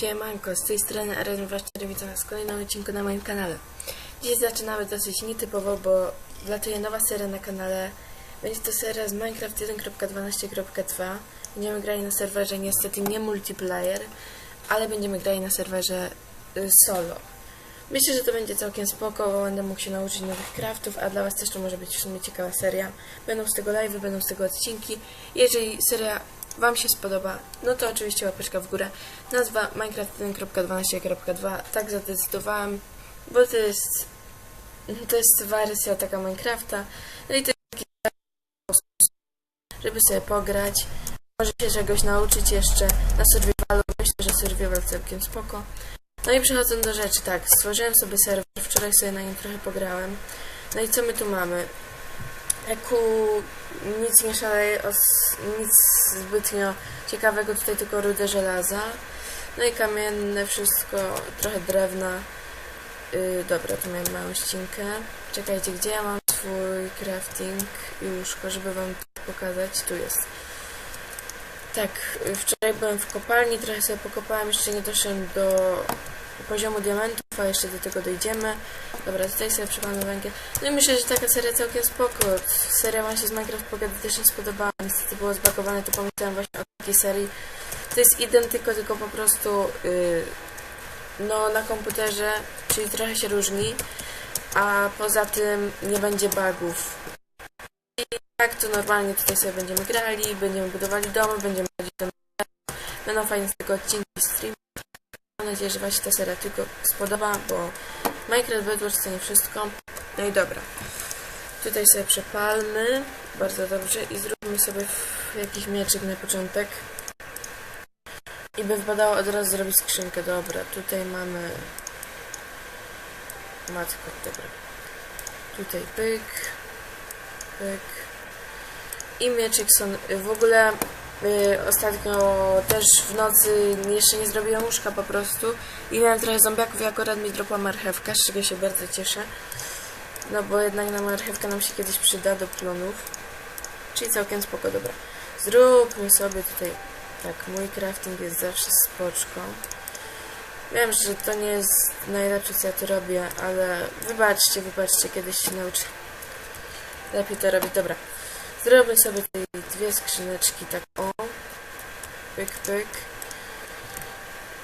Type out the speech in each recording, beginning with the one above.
Siemanko, z tej strony Erasmus24, witam was w kolejnym odcinku na moim kanale. Dziś zaczynamy dosyć nietypowo, bo wlatuje nowa seria na kanale. Będzie to seria z Minecraft 1.12.2. Będziemy grali na serwerze niestety nie multiplayer, ale będziemy grali na serwerze y, solo. Myślę, że to będzie całkiem spoko, bo będę mógł się nauczyć nowych craftów, a dla was też to może być w sumie ciekawa seria. Będą z tego live, będą z tego odcinki. Jeżeli seria wam się spodoba, no to oczywiście łapeczka w górę. Nazwa Minecraft 1.12.2, tak zadecydowałem, bo to jest to jest wersja taka Minecrafta. No i to jest taki sposób, żeby sobie pograć. Może się czegoś nauczyć jeszcze na survivalu. Myślę, że survival całkiem spoko. No i przechodząc do rzeczy, tak, stworzyłem sobie serwer, wczoraj sobie na nim trochę pograłem. No i co my tu mamy? Eku, nic nie szaleje, nic zbytnio ciekawego, tutaj tylko rudę żelaza. No i kamienne, wszystko, trochę drewna. Yy, dobra, tu miałem małą ścinkę. Czekajcie, gdzie ja mam swój crafting i łóżko, żeby wam pokazać? Tu jest. Tak, y, wczoraj byłem w kopalni, trochę sobie pokopałem, jeszcze nie doszedłem do poziomu diamentów, a jeszcze do tego dojdziemy. Dobra, tutaj sobie przypomnę węgiel. No i myślę, że taka seria całkiem spoko. Seria wam się z Minecraft Pocket też nie spodobała. Niestety było zbagowane, to pomyślałem właśnie o takiej serii. To jest identyko, tylko po prostu yy, no na komputerze, czyli trochę się różni, a poza tym nie będzie bugów. I tak to normalnie tutaj sobie będziemy grali, będziemy budowali domy, będziemy chodzić do Będą fajne z tego odcinki stream. Mam nadzieję, że Wam się ta seria tylko spodoba, bo Minecraft Bedwars to nie wszystko. No i dobra. Tutaj sobie przepalmy. Bardzo dobrze. I zróbmy sobie jakiś mieczyk na początek. I by wypadało od razu zrobić skrzynkę. Dobra, tutaj mamy... Matko, dobra. Tutaj pyk. Pyk. I mieczyk są... W ogóle ostatnio też w nocy jeszcze nie zrobiłem łóżka po prostu. I miałem trochę zombiaków i akurat mi dropła marchewka, z czego się bardzo cieszę. No bo jednak na marchewka nam się kiedyś przyda do plonów. Czyli całkiem spoko, dobra. Zróbmy sobie tutaj... Tak, mój crafting jest zawsze spoczką. Wiem, że to nie jest najlepsze, co ja tu robię, ale wybaczcie, wybaczcie, kiedyś się nauczę. Lepiej to robić. Dobra. Zrobię sobie tutaj dwie skrzyneczki, tak o. Pyk, pyk.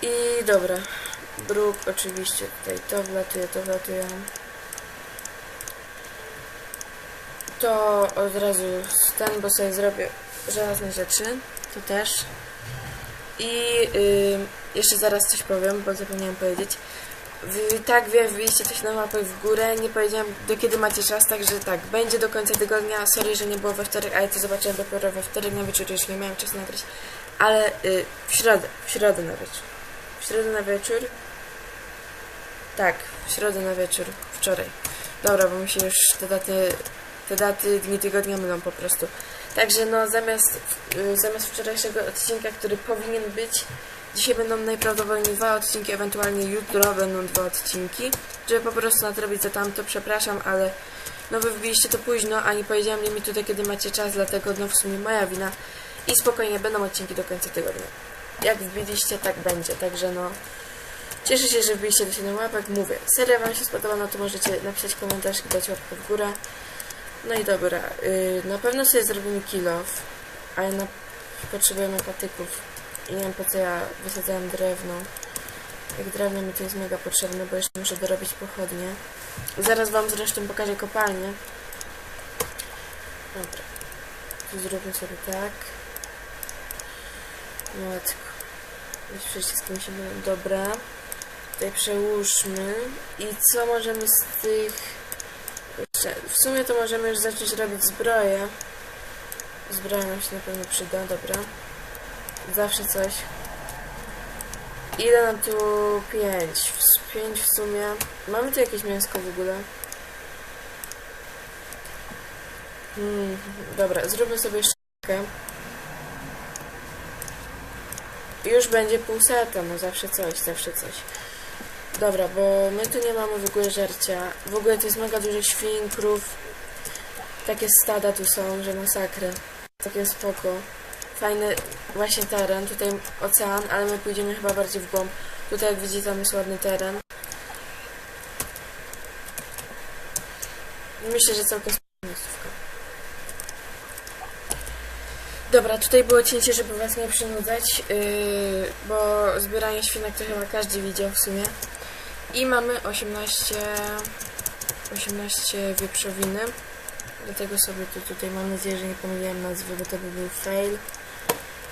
I dobra. Bruk oczywiście tutaj to wlatuje, to wlatuje. To od razu ten, bo sobie zrobię żelazne rzeczy. To też. I y, jeszcze zaraz coś powiem, bo zapomniałem powiedzieć. Tak, wiem, wbiliście coś na mapę w górę. Nie powiedziałem do kiedy macie czas, także tak, będzie do końca tygodnia. Sorry, że nie było we wtorek, ale to zobaczyłem dopiero we wtorek na wieczór, już nie miałem czasu nagrać. Ale y, w środę, w środę na wieczór. W środę na wieczór. Tak, w środę na wieczór, wczoraj. Dobra, bo mi się już te daty, te daty, dni tygodnia mylą po prostu. Także no zamiast, y, zamiast wczorajszego odcinka, który powinien być, dzisiaj będą najprawdopodobniej dwa odcinki, ewentualnie jutro będą dwa odcinki, żeby po prostu nadrobić za tamto, przepraszam, ale no wy wbiliście to późno, a nie powiedziałem mi tutaj, kiedy macie czas, dlatego no w sumie moja wina i spokojnie będą odcinki do końca tygodnia. Jak wbiliście, tak będzie, także no cieszę się, że wbiliście do 7 łapek, mówię, seria wam się spodoba, no to możecie napisać komentarz i dać łapkę w górę. No i dobra, yy, na pewno sobie zrobimy kill off, ale na... potrzebujemy patyków. I nie wiem po co ja wysadzałem drewno. Jak drewno mi to jest mega potrzebne, bo jeszcze muszę dorobić pochodnie. Zaraz wam zresztą pokażę kopalnię. Dobra. Tu zróbmy sobie tak. Matko. Już wszystkim się mylą. Dobra. Tutaj przełóżmy. I co możemy z tych... W sumie to możemy już zacząć robić zbroję. Zbroja nam się na pewno przyda, dobra. Zawsze coś. Ile nam tu? Pięć. W- Pięć w sumie. Mamy tu jakieś mięsko w ogóle? Hmm, dobra, zróbmy sobie jeszcze. Już będzie pół seta, no zawsze coś, zawsze coś. Dobra, bo my tu nie mamy w ogóle żercia. W ogóle to jest mega dużo świn, krów. Takie stada tu są, że masakra. Takie spoko. Fajny właśnie teren. Tutaj ocean, ale my pójdziemy chyba bardziej w głąb. Tutaj jak widzicie tam jest ładny teren. Myślę, że całkiem spoko miejscówka. Dobra, tutaj było cięcie, żeby was nie przynudzać, yy, bo zbieranie świnek to chyba każdy widział w sumie. I mamy 18, 18 wieprzowiny. Do tego sobie tu, tutaj mam nadzieję, że nie pomyliłem nazwy, bo to by był fail.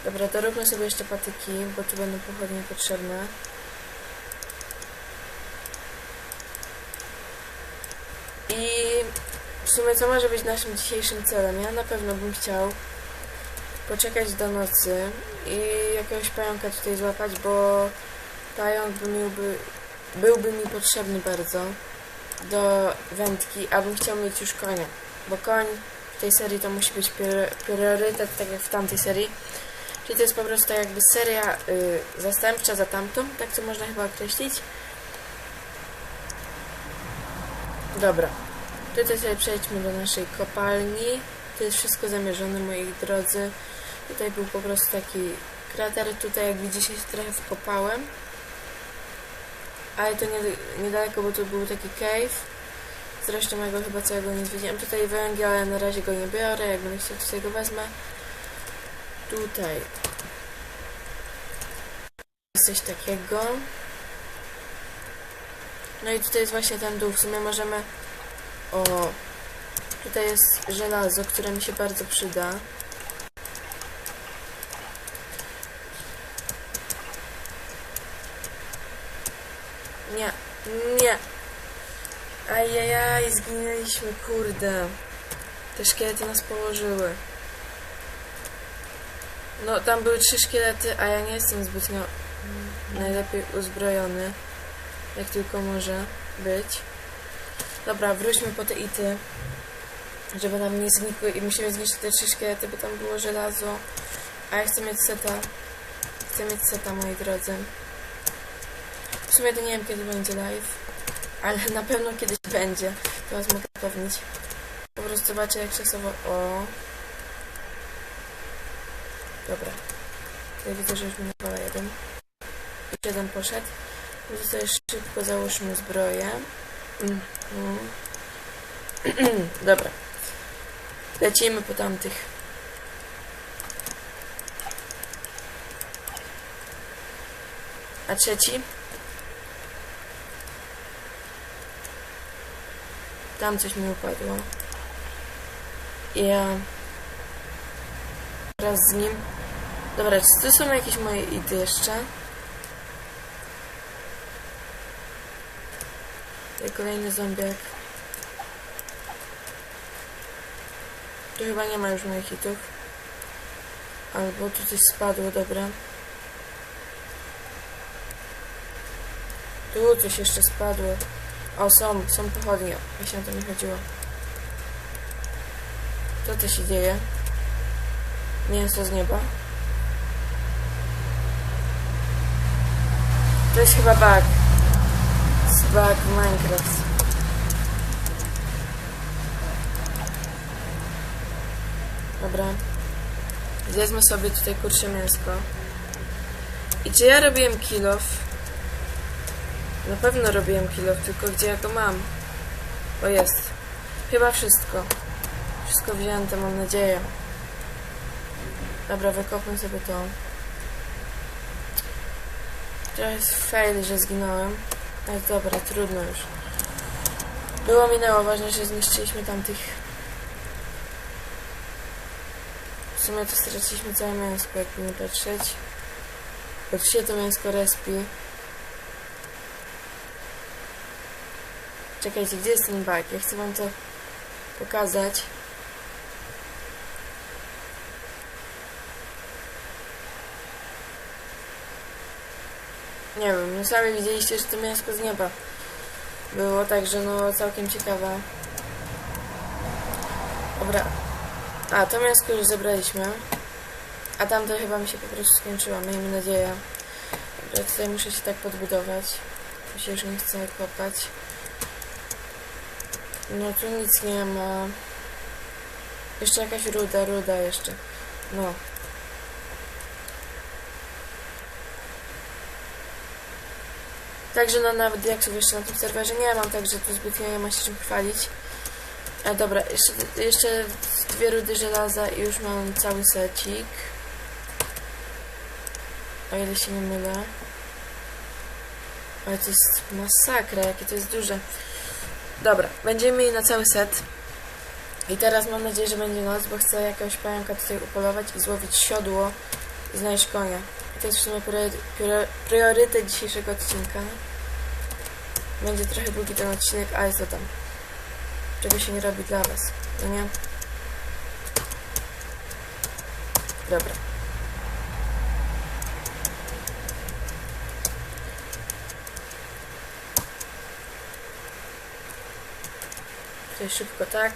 Dobra, doróbmy sobie jeszcze patyki, bo tu będą pochodnie potrzebne. I w sumie co może być naszym dzisiejszym celem? Ja na pewno bym chciał poczekać do nocy i jakiegoś pająka tutaj złapać, bo pająk by byłby, byłby mi potrzebny bardzo do wędki, a bym chciał mieć już konia, bo koń w tej serii to musi być prior- priorytet, tak jak w tamtej serii. Czyli to jest po prostu jakby seria y, zastępcza za tamtą, tak to można chyba określić. Dobra, tutaj sobie przejdźmy do naszej kopalni. To jest wszystko zamierzone, moi drodzy. Tutaj był po prostu taki krater. Tutaj, jak widzicie, się trochę wkopałem. Ale to nie, niedaleko, bo tu był taki cave. Zresztą ja go chyba całego nie zwiedziłem. Tutaj węgiel, ale na razie go nie biorę. Jak będę chciał, sobie go wezmę. Tutaj coś takiego. No i tutaj jest właśnie ten dół. W sumie możemy... O, Tutaj jest żelazo, które mi się bardzo przyda. Nie, nie. Ajajaj, zginęliśmy, kurde. Te szkielety nas położyły. No, tam były trzy szkielety, a ja nie jestem zbytnio najlepiej uzbrojony, jak tylko może być. Dobra, wróćmy po te ity żeby nam nie znikły i musimy zniszczyć te trzy szkielety, bo tam było żelazo. A ja chcę mieć seta. Chcę mieć seta, moi drodzy. W sumie to nie wiem, kiedy będzie live, ale na pewno kiedyś będzie. To was mogę zapewnić. Po prostu zobaczę, jak czasowo... O. Dobra. Ja widzę, że już mi napala jeden. Już jeden poszedł. Może sobie szybko załóżmy zbroję. Mm. Mm. Dobra. Lecimy po tamtych. A trzeci? Tam coś mi upadło. Ja... Raz z nim. Dobra, czy to są jakieś moje idy jeszcze? Kolejny zombiak. Tu chyba nie ma już moich hitów. Albo tu coś spadło, dobra. Tu coś jeszcze spadło. O, są, są pochodnie. Właśnie o to mi chodziło. Co to się dzieje? Mięso z nieba. To jest chyba bug. Jest bug Minecraft. Dobra. Zjedzmy sobie tutaj kurcze mięsko. I czy ja robiłem kilof? Na pewno robiłem kilof, tylko gdzie ja to mam? O jest. Chyba wszystko. Wszystko wzięte, mam nadzieję. Dobra, wykopmy sobie to. To jest fail, że zginąłem. Ale dobra, trudno już. Było minęło, ważne, że zniszczyliśmy tamtych W sumie to straciliśmy całe mięsko, jakby nie patrzeć. Bo się to mięsko respi. Czekajcie, gdzie jest ten bug? Ja chcę wam to pokazać. Nie wiem, no sami widzieliście, że to mięsko z nieba było, także no całkiem ciekawe. Dobra, a, to mięsko już zebraliśmy. A tamto chyba mi się po prostu skończyło, miejmy nadzieję. Dobra, tutaj muszę się tak podbudować. Tu się już nie chcę kopać. No tu nic nie ma. Jeszcze jakaś ruda, ruda jeszcze. No. Także no nawet jak jeszcze na tym serwerze nie mam, także tu zbytnio nie ma się czym chwalić. A dobra, jeszcze, jeszcze dwie rudy żelaza i już mam cały secik. O ile się nie mylę. Ale to jest masakra, jakie to jest duże. Dobra, będziemy mieli na cały set. I teraz mam nadzieję, że będzie noc, bo chcę jakiegoś pająka tutaj upolować i złowić siodło i znaleźć konia. To jest w sumie priory- prior- priorytet dzisiejszego odcinka. Będzie trochę długi ten odcinek, ale co tam. Czego się nie robi dla was, no nie? Dobra. Tutaj szybko tak.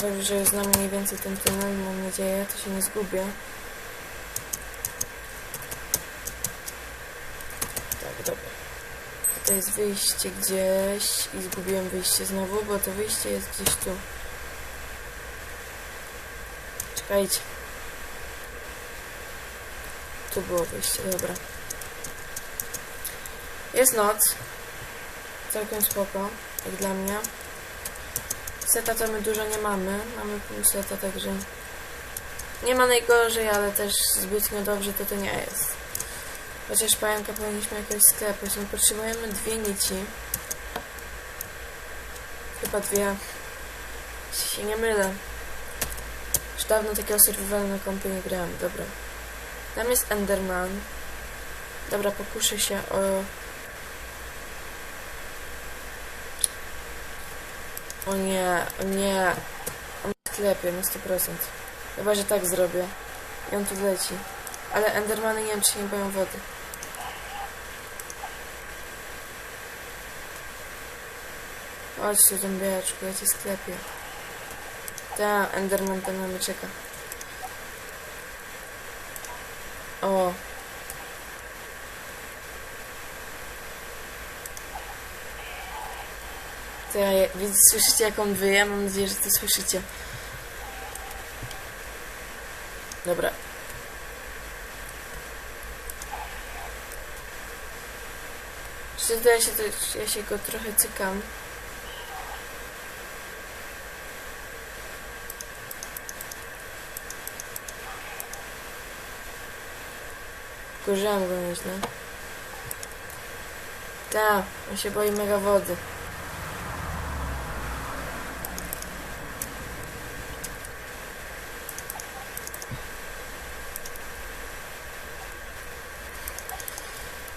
Dobrze, że już znam mniej więcej ten tunel, mam nadzieję, to się nie zgubię. Tak, dobra. Jest wyjście gdzieś i zgubiłem wyjście znowu, bo to wyjście jest gdzieś tu. Czekajcie. Tu było wyjście, dobra. Jest noc. Całkiem spoko, jak dla mnie. Seta to my dużo nie mamy. Mamy pół seta, także nie ma najgorzej, ale też zbytnio dobrze to to nie jest. Chociaż pająka powinniśmy jakoś sklepać. No potrzebujemy dwie nici. Chyba dwie. Jeśli się nie mylę. Już dawno takiego survivalu na kompie nie grałem. Dobra. Tam jest Enderman. Dobra, pokuszę się o... O nie, o nie. On sklepie na 100%. Chyba, że tak zrobię. I on tu leci. Ale Endermany nie wiem, czy nie boją wody. Chodź tu, zombiaczku, ja cię sklepię. Ta, Enderman tam na mnie czeka. O. To ja, widzicie, słyszycie jak on? Mam nadzieję, że to słyszycie. Dobra. Czy ja się, to, ja się go trochę cykam. Kurzyłam go nieźle. Tak, on się boi mega wody.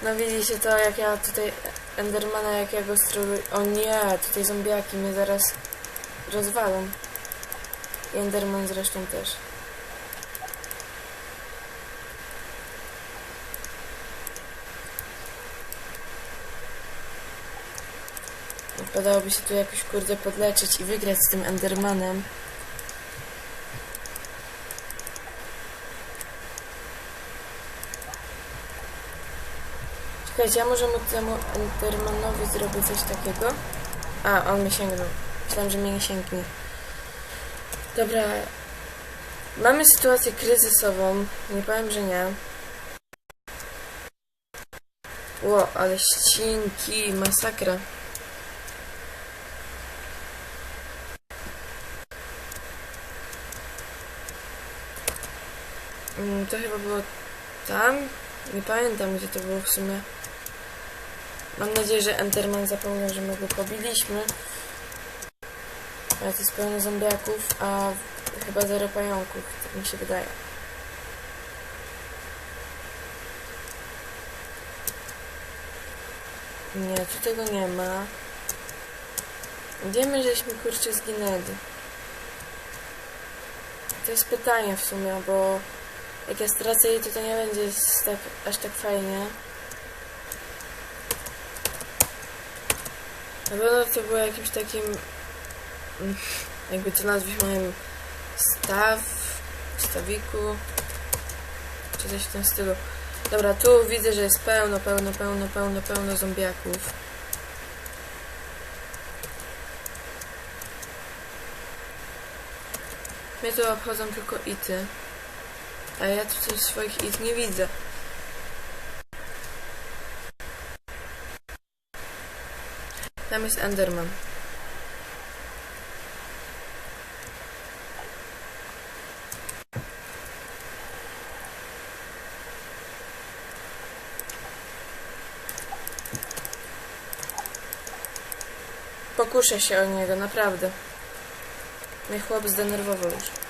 No widzicie to, jak ja tutaj Endermana, jak ja go. O nie, tutaj zombiaki mnie zaraz rozwalą. I Enderman zresztą też. Wypadałoby się tu jakoś kurde podleczyć i wygrać z tym Endermanem. Czekajcie, ja może mu temu Endermanowi zrobię coś takiego. A, on mnie sięgnął. Myślałem, że mnie nie sięgnie. Dobra. Mamy sytuację kryzysową. Nie powiem, że nie. Ło, ale ścinki, masakra. To chyba było tam? Nie pamiętam, gdzie to było w sumie. Mam nadzieję, że Enderman zapomniał, że my go pobiliśmy. Ale to jest pełno zombiaków, a chyba zero pająków, tak mi się wydaje. Nie, tu tego nie ma. Wiemy, żeśmy kurczę zginęli. To jest pytanie w sumie, bo jak ja stracę jej, to to nie będzie tak, aż tak fajnie. Na pewno to było jakimś takim, mm, jakby to nazwać moim staw, stawiku, czy coś w tym stylu. Dobra, tu widzę, że jest pełno, pełno, pełno, pełno, pełno zombiaków. Mnie tu obchodzą tylko ity. A ja tutaj swoich it nie widzę. Tam jest Enderman. Pokuszę się o niego, naprawdę. Mnie chłop zdenerwował już.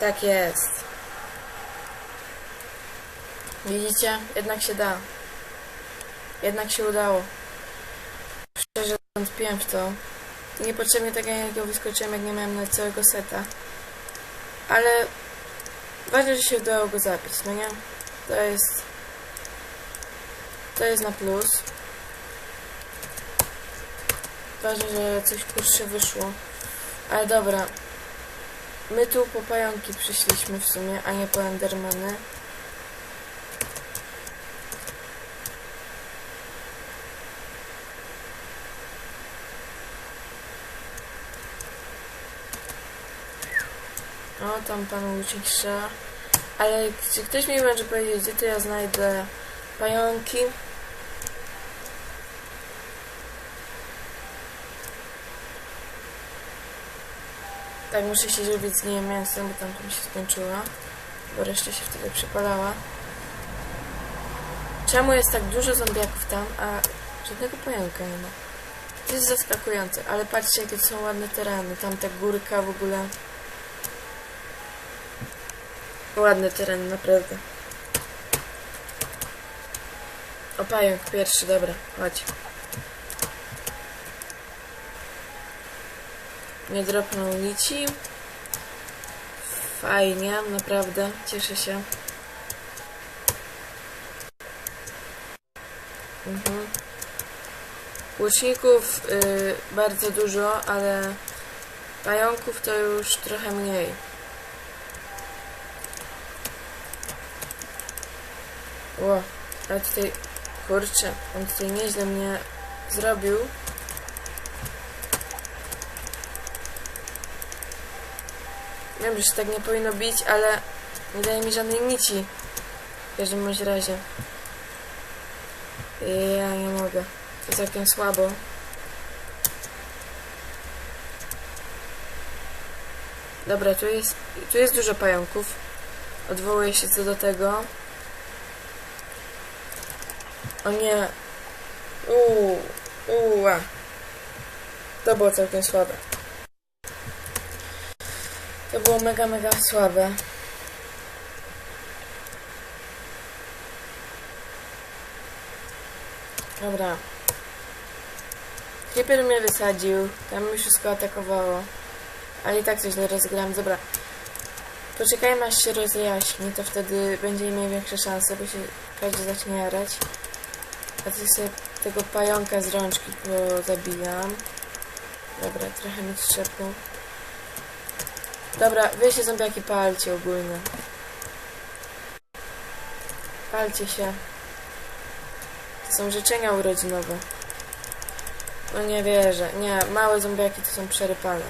Tak jest. Widzicie? Jednak się da. Jednak się udało. Szczerze wątpiłem w to. Niepotrzebnie tak go wyskoczyłem, jak nie miałem na całego seta. Ale ważne, że się udało go zabić, no nie? To jest... To jest na plus. Ważne, że coś kurczę wyszło. Ale dobra. My tu po pająki przyszliśmy w sumie, a nie po endermany. O, tam pan łucznik. Ale czy ktoś mi może powiedzieć, gdzie to ja znajdę pająki? Tak, muszę się żywić z nim mięsem, bo tam mi się skończyła. Bo reszta się wtedy przypalała. Czemu jest tak dużo zombiaków tam, a żadnego pająka nie ma? To jest zaskakujące, ale patrzcie jakie są ładne tereny. Tam ta górka w ogóle. Ładny teren, naprawdę. O, pająk pierwszy, dobra, chodź. Nie dropnął nici. Fajnie, naprawdę, cieszę się. Mhm. Łuczników y, bardzo dużo, ale pająków to już trochę mniej. Ło, ale tutaj, kurczę, on tutaj nieźle mnie zrobił. Wiem, że się tak nie powinno bić, ale nie daje mi żadnej nici. W każdym razie. Ja nie mogę. To całkiem słabo. Dobra, tu jest, tu jest dużo pająków. Odwołuję się co do tego. O nie. Uuu. Uła. To było całkiem słabe. To było mega, mega słabe. Dobra. Creeper mnie wysadził. Tam mi wszystko atakowało. Ale i tak coś źle rozgrałem. Dobra. Poczekajmy aż się rozjaśni, to wtedy będziemy mieli większe szanse, bo się każdy zacznie jarać. A tu sobie tego pająka z rączki zabijam. Dobra, trochę mi strzepnął. Dobra, wy się zombiaki palcie ogólnie. Palcie się. To są życzenia urodzinowe. No nie wierzę. Nie, małe zombiaki to są przerypane.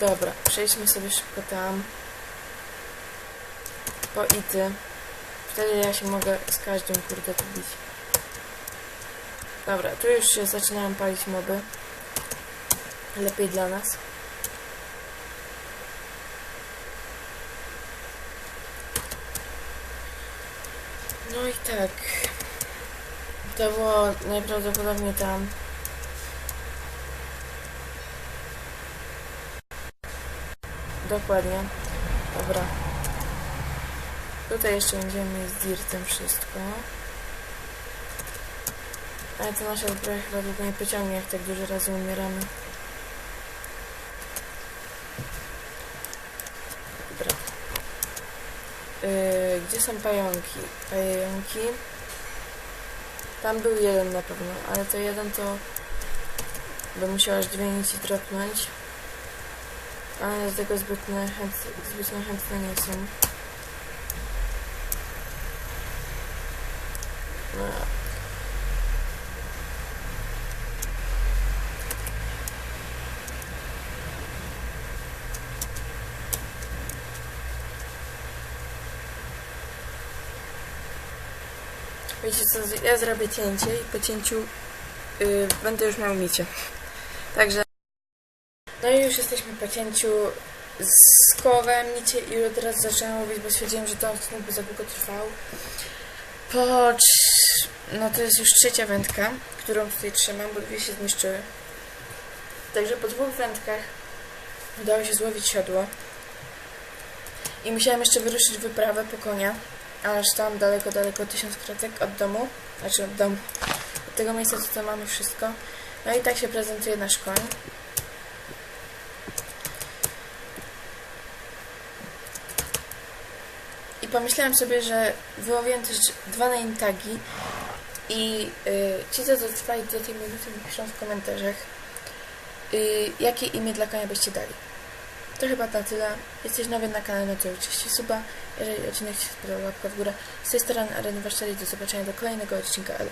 Dobra, przejdźmy sobie szybko tam. Po ity. Wtedy ja się mogę z każdym kurde bić. Dobra, tu już się zaczynają palić moby. Lepiej dla nas. No i tak. To było najprawdopodobniej tam. Dokładnie. Dobra. Tutaj jeszcze będziemy mieć z dirtem wszystko. Ale to nasza zbroja chyba długo nie pociągnie, jak tak dużo razy umieramy. Dobra. Yy, gdzie są pająki? Pająki. Tam był jeden na pewno, ale to jeden to by musiał aż nici dropnąć. Ale z tego zbytne, chęt, zbytnio chętne nie są. Wiecie co, ja zrobię cięcie i po cięciu yy, będę już miał micie. Także... No i już jesteśmy po cięciu z kołem micie i od razu zaczęłam mówić, bo stwierdziłem, że to odcinek by za długo trwał. Po no to jest już trzecia wędka, którą tutaj trzymam, bo dwie się zniszczyły. Także po dwóch wędkach udało się złowić siodło. I musiałam jeszcze wyruszyć wyprawę po konia, aż tam daleko, daleko tysiąc kratek od domu. Znaczy od domu. Od tego miejsca, co tam mamy wszystko. No i tak się prezentuje nasz koń. I pomyślałam sobie, że wyłowiłam też dwa name tagi i y, ci, co dotrwali do tej minuty, mi piszą w komentarzach, y, jakie imię dla konia byście dali. To chyba na tyle. Jesteś nowy na kanale, no to oczywiście suba. Jeżeli odcinek Ci się spodobał, łapka w górę. Z tej strony Areny Warszawskiej do zobaczenia do kolejnego odcinka. Elo.